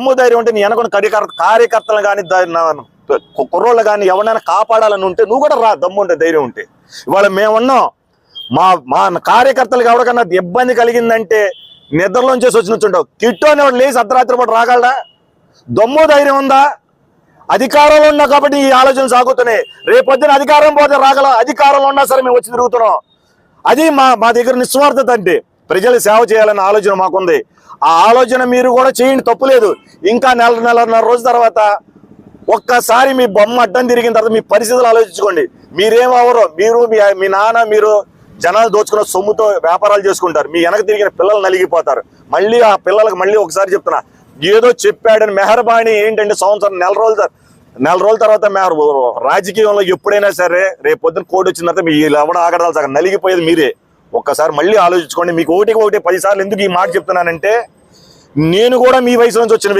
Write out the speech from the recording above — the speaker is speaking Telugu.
దమ్ము ధైర్యం ఉంటే నీ వెనకొని కార్యకర్త కార్యకర్తలు కానీ కుర్రోళ్ళు కానీ ఎవరైనా కాపాడాలని ఉంటే నువ్వు కూడా రా దమ్ము ఉంటే ధైర్యం ఉంటే. ఇవాళ మేమున్నాం. మా మా కార్యకర్తలకు ఎవరికన్నా ఇబ్బంది కలిగిందంటే నిద్రలోంచి వచ్చి నుంచుంటావు. కిట్టు అనేవాడు లేచి అర్ధరాత్రి పాటు రాగలడా? దమ్ము ధైర్యం ఉందా? అధికారంలో ఉన్నా కాబట్టి ఈ ఆలోచనలు సాగుతున్నాయి. రేపొద్దున అధికారం పోతే రాగల అధికారంలో ఉన్నా సరే మేము వచ్చి తిరుగుతున్నాం. అది మా మా దగ్గర నిస్వార్థత అంటే. ప్రజలు సేవ చేయాలనే ఆలోచన మాకుంది. ఆ ఆలోచన మీరు కూడా చేయండి తప్పులేదు ఇంకా నెల నెలన్నర రోజు తర్వాత ఒక్కసారి మీ బొమ్మ అడ్డం తిరిగిన తర్వాత మీ పరిస్థితులు ఆలోచించుకోండి. మీరేమవరో మీరు మీ మీ నాన్న మీరు జనాలు దోచుకున్న సొమ్ముతో వ్యాపారాలు చేసుకుంటారు. మీ వెనక తిరిగిన పిల్లలు నలిగిపోతారు. మళ్ళీ ఆ పిల్లలకు మళ్ళీ ఒకసారి చెప్తున్నా ఏదో చెప్పాడని మెహర్బాణి ఏంటంటే సంవత్సరం నెల రోజుల నెల రోజుల తర్వాత మెహర్ రాజకీయంలో ఎప్పుడైనా సరే రేపు పొద్దున కోడి వచ్చిన తర్వాత మీ ఎవడ ఆగడాలు సగం నలిగిపోయేది మీరే. ఒక్కసారి మళ్ళీ ఆలోచించుకోండి. మీకు ఒకటికి ఒకటి పది సార్లు ఎందుకు ఈ మాట చెప్తున్నానంటే నేను కూడా మీ వయసు నుంచి వచ్చిన వ్యక్తి